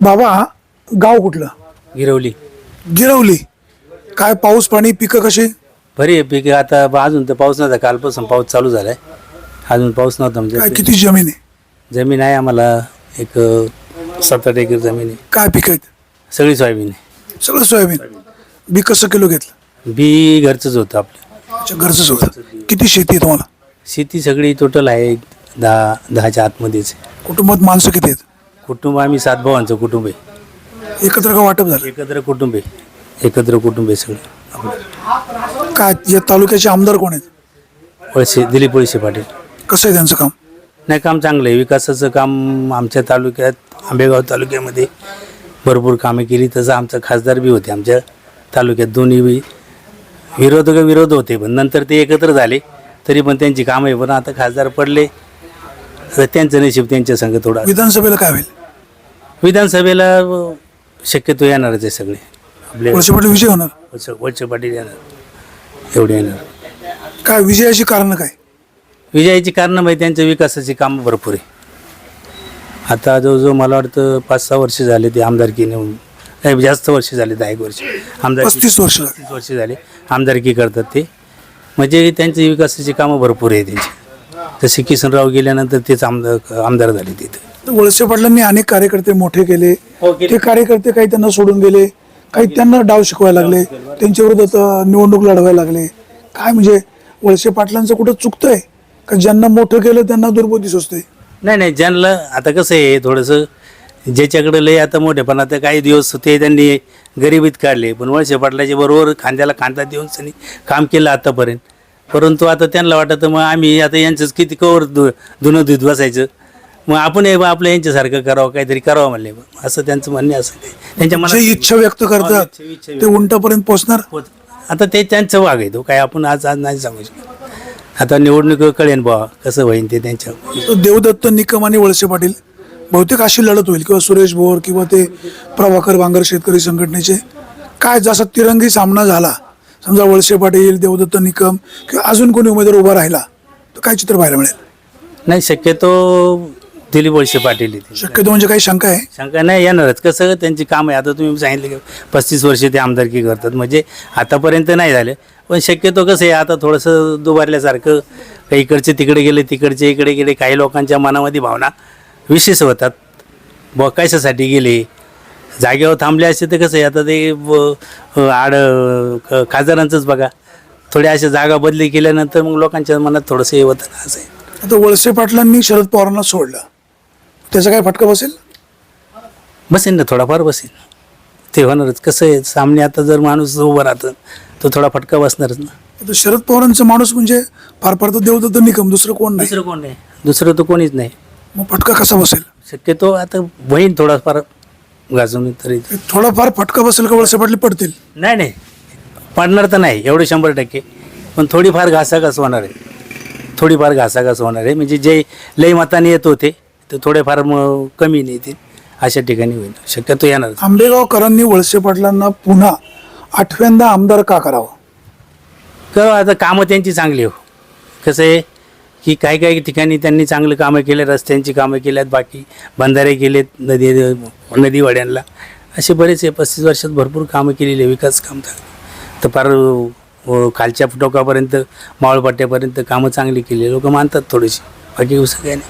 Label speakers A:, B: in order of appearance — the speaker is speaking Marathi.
A: बाबा गाव कुठलं?
B: गिरवली
A: गिरवली काय पाऊस पाणी पिकं कशी?
B: बरी आहे पीक. आता ब- अजून तर पाऊस नव्हता. कालपासून पाऊस चालू झालाय. अजून पाऊस नव्हता
A: काय
B: म्हणजे
A: किती जमीन आहे?
B: जमीन आहे आम्हाला एक अ, सात आठ एकर जमीन आहे.
A: काय पिकं आहेत?
B: सगळी सोयाबीन आहे.
A: सगळं सोयाबीन. बी कसं किलो घेतलं?
B: बी घरचंच होतं आपलं.
A: अच्छा घरचंच होतं. किती शेती आहे तुम्हाला?
B: शेती सगळी टोटल आहे दहा दहाच्या आतमध्येच आहे.
A: कुटुंबात माणसं किती आहेत?
B: कुटुंब आम्ही सात भावांचं कुटुंब आहे.
A: एकत्र का वाटप झालं?
B: एकत्र कुटुंब आहे. एकत्र कुटुंब आहे सगळं आपलं.
A: काय या तालुक्याचे आमदार कोण आहेत?
B: वळसे दिलीप वळसे पाटील.
A: कसं आहे त्यांचं काम?
B: नाही काम चांगलं आहे. विकासाचं काम आमच्या तालुक्यात आंबेगाव तालुक्यामध्ये भरपूर कामे केली. तसं आमचं खासदार बी होते. आमच्या तालुक्यात दोन्ही बी विरोधक विरोध होते. पण नंतर ते एकत्र झाले. तरी पण त्यांची कामं आहे. पण आता खासदार पडले. तर त्यांचं नशीब त्यांच्या संग थोडा.
A: विधानसभेला काय होईल?
B: विधानसभेला अ, शक्यतो येणारच आहे सगळे. आपले
A: वळसे पाटील विजय होणार?
B: वळसे वळसे पाटील येणार. एवढे येणार.
A: काय विजयाची कारण काय?
B: विजयाची कारणं माहिती त्यांच्या विकासाची कामं भरपूर आहे. आता जवळजवळ मला वाटतं पाच सहा वर्ष झाले ते आमदारकी नेऊन. नाही जास्त वर्ष झाले दहा एक वर्ष. आमदारकी
A: पस्तीस वर्ष झाली.
B: पस्तीस वर्ष झाले. आमदारकी करतात ते. म्हणजे त्यांची विकासाची कामं भरपूर आहे त्यांची. जसे किसनराव गेल्यानंतर तेच आमदार आमदार झाले तिथे.
A: तर वळसे पाटलांनी अनेक कार्यकर्ते मोठे केले.
B: हो, केले.
A: ते कार्यकर्ते काही त्यांना सोडून गेले काही त्यांना डाव शिकवायला लागले त्यांच्या विरोधात निवडणूक लढवायला लागले. काय म्हणजे वळसे पाटलांचं कुठं चुकतंय? का ज्यांना मोठं केलं त्यांना दुर्बुद्धी सुचते
B: नाही नाही ज्यांना आता कसं आहे थोडंसं ज्याच्याकडे लय आता मोठेपणा तर काही दिवस ते त्यांनी गरिबीत काढले पण वळसे पाटलाच्या बरोबर खांद्याला खांदा देऊन त्यांनी काम केलं आतापर्यंत. परंतु आता त्यांना वाटतं मग आम्ही आता यांचंच किती कवर धुणं धुत बसायचं. मग आपण हे आपलं यांच्यासारखं करावं काहीतरी करावं म्हणले. असं त्यांचं म्हणणे असं त्यांच्या
A: जे
B: मनात
A: इच्छा व्यक्त करतात
B: इच्छा- इच्छा
A: ते उंटापर्यंत पोहोचणार.
B: आता ते त्यांचं वाघ आहे तो काय आपण आज आज नाही सांगू शकत. आता निवडणूक कळेन बा कसं होईन ते त्यांच्या
A: तर देवदत्त निकम आणि वळसे पाटील बहुतेक अशी लढत होईल किंवा सुरेश भोर किंवा ते प्रभाकर बांगर शेतकरी संघटनेचे. काय जसा तिरंगी सामना झाला समजा वळसे पाटील देवदत्त निकम किंवा अजून कोणी उमेदवार उभा राहिला तर काय चित्र पाहायला मिळेल?
B: नाही शक्यतो दिलीप वळसे पाटील येते
A: शक्यतो म्हणजे काही शंका आहे?
B: शंका नाही येणारच. कसं त्यांची काम आहे. आता तुम्ही सांगितलं की पस्तीस वर्षे ते आमदारकी करतात. म्हणजे आतापर्यंत नाही झालं. पण शक्यतो कसं आहे आता थोडंसं दुबारल्यासारखं काही इकडचे तिकडे गेले तिकडचे इकडे गेले काही लोकांच्या मनामध्ये भावना विशेष होतात. ब कशासाठी गेले. जागेवर थांबले असते तर कसं आहे आता ते ब- आड क- खासदारांचंच बघा. थोड्या अशा जागा बदली केल्यानंतर मग लोकांच्या मनात थोडंसं हे होतं ना असं आहे.
A: आता वळसे पाटलांनी शरद पवारांना सोडलं. त्याचा काय फटका बसेल?
B: बसेन ना थोडाफार बसेन. ते होणारच. कसं आहे सामने आता जर माणूस उभं राहतं तर थोडा फटका बसणारच ना.
A: आता शरद पवारांचा माणूस म्हणजे फार फार तर देवदत्त निकम दुसरं कोण नाही?
B: दुसरं कोण नाही. दुसरं तर कोणीच नाही.
A: मग फटका कसा बसेल?
B: शक्यतो आता होईन थोडाफार गाजून तरी.
A: थोडाफार फटका बसेल का वळसे पाटील पडतील?
B: नाही नाही. पडणार तर नाही एवढं शंभर टक्के. पण थोडीफार घासाघास होणार आहे. थोडीफार घासाघास होणार आहे. म्हणजे जे लई मताने येत होते ते थोडेफार मग कमी नेतील अशा ठिकाणी होईल. शक्यतो येणार.
A: आंबेगावकरांनी वळसे पाटलांना पुन्हा आठव्यांदा आमदार का करावं?
B: करा आता कामं त्यांची चांगली हो. कसं आहे की काही काही ठिकाणी त्यांनी चांगलं कामं केले रस्त्यांची कामं केल्यात बाकी बंधारे केलेत नदी नदी वाड्यांना असे बरेच आहे. पस्तीस वर्षात भरपूर कामं केलेली आहे. विकास काम तर फार अ, खालच्या टोकापर्यंत मावळपट्ट्यापर्यंत कामं चांगली केली. लोक मानतात थोडीशी. बाकी नाही.